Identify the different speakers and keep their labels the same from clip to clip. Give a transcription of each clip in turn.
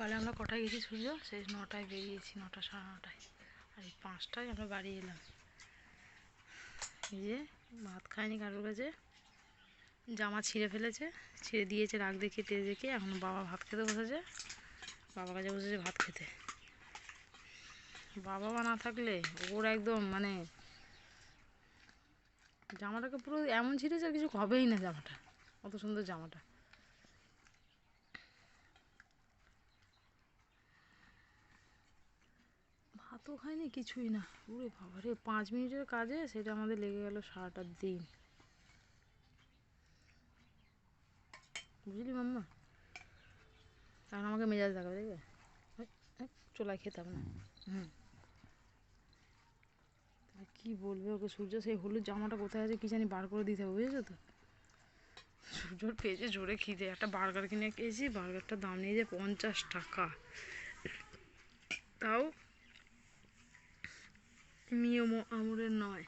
Speaker 1: সকালে আমরা কটায় গেছি সূর্য? সেই নটায় বেরিয়েছি, নটা সাড়ে নটায়। আর এই পাঁচটায় আমরা বাড়ি এলাম। এই যে ভাত খায়নি কারোর কাছে, জামা ছিঁড়ে ফেলেছে, ছিঁড়ে দিয়েছে রাগ দেখে তেজ দেখে এখন বাবা ভাত খেতে বসেছে বাবা কাছে বসেছে ভাত খেতে। বাবা মা না থাকলে ওর একদম মানে জামাটাকে পুরো এমন ছিঁড়েছে আর কিছু হবেই না জামাটা, অত সুন্দর জামাটা। ভাতও খাইনি কিছুই না। ওরে বাবা রে পাঁচ মিনিটের কাজে সেটা আমাদের লেগে গেল সারাটা দিন। বুঝলি মাম্মা? তখন আমাকে মেজাজ দেখাবে দেখবে? চোলাই খেতাম না। হুম। কি বলবে ওকে সূর্য? সেই হলুদ জামাটা কোথায় আছে কি জানি বার করে দিতে হবে বুঝেছ তো? সূর্যর পেয়েছে জোরে খিদে। একটা বার্গার কিনে খেয়েছি বার্গারটার দাম নিয়েছে পঞ্চাশ টাকা। তাও মিয়মো আমুরের নয়।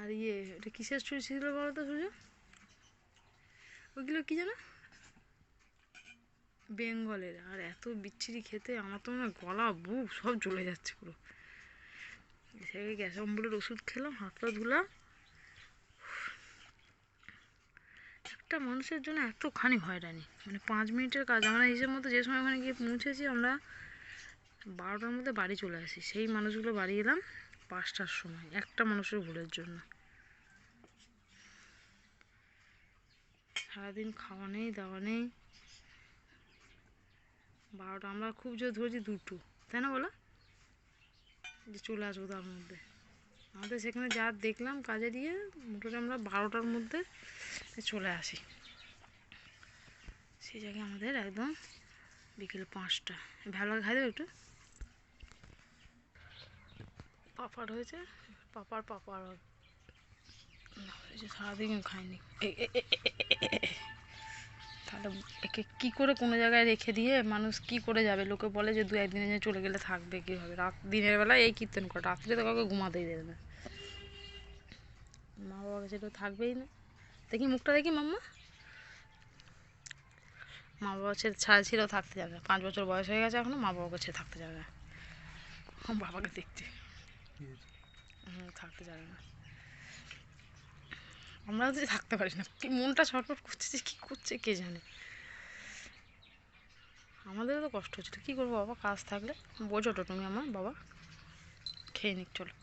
Speaker 1: আর ইয়ে এটা কিসের ছুরি ছিল বলো তো সূর্য ওইগুলো কি জানো বেঙ্গলের। আর এত বিচ্ছিরি খেতে, আমার তো না গলা বুক সব চলে যাচ্ছে পুরো। সেটাকে গ্যাস অম্বলের ওষুধ খেলাম, হাত পা ধুলাম। একটা মানুষের জন্য এতখানি হয়রানি। মানে পাঁচ মিনিটের কাজ, আমরা হিসেব মতো যে সময় ওখানে গিয়ে পৌঁছেছি, আমরা বারোটার মধ্যে বাড়ি চলে আসি। সেই মানুষগুলো বাড়ি এলাম। পাঁচটার সময়, একটা মানুষের ভুলের জন্য। সারাদিন খাওয়া নেই, দাওয়া নেই। বারোটা, আমরা খুব জোর ধরেছি দুটো, তাই না বলো? যে চলে আসব তার মধ্যে। আমাদের সেখানে যা দেখলাম কাজে দিয়ে, মোটামুটি আমরা বারোটার মধ্যে চলে আসি। সেই জায়গায় আমাদের একদম বিকেল পাঁচটা। ভালো লাগে খাই একটু? পাপার হয়েছে পাপার পাপার হবে সারাদিন এ- তাহলে একে কি করে কোনো জায়গায় রেখে দিয়ে মানুষ কি করে যাবে? লোকে বলে যে দু একদিনের জন্য চলে গেলে থাকবে কী হবে রাত, দিনের বেলা এই কীর্তন করে। রাত্রে তো কাউকে ঘুমাতেই দেবে না। মা বাবা কাছে তো থাকবেই না। দেখি মুখটা দেখি মাম্মা। মা বাবা ছেড়ে ছাড়া ছিল থাকতে যাবে পাঁচ বছর বয়স হয়ে গেছে এখনও, মা বাবাকে কাছে থাকতে যাবে বাবাকে দেখতে। থাকতে যাবে না। আমরাও তো থাকতে পারি না, কি মনটা ছটফট করছে যে কী করছে কে জানে? আমাদেরও তো কষ্ট হচ্ছে কী করব, বাবা কাজ থাকলে, বোঝো তো তুমি আমার বাবা, খেয়ে নিক, চলো।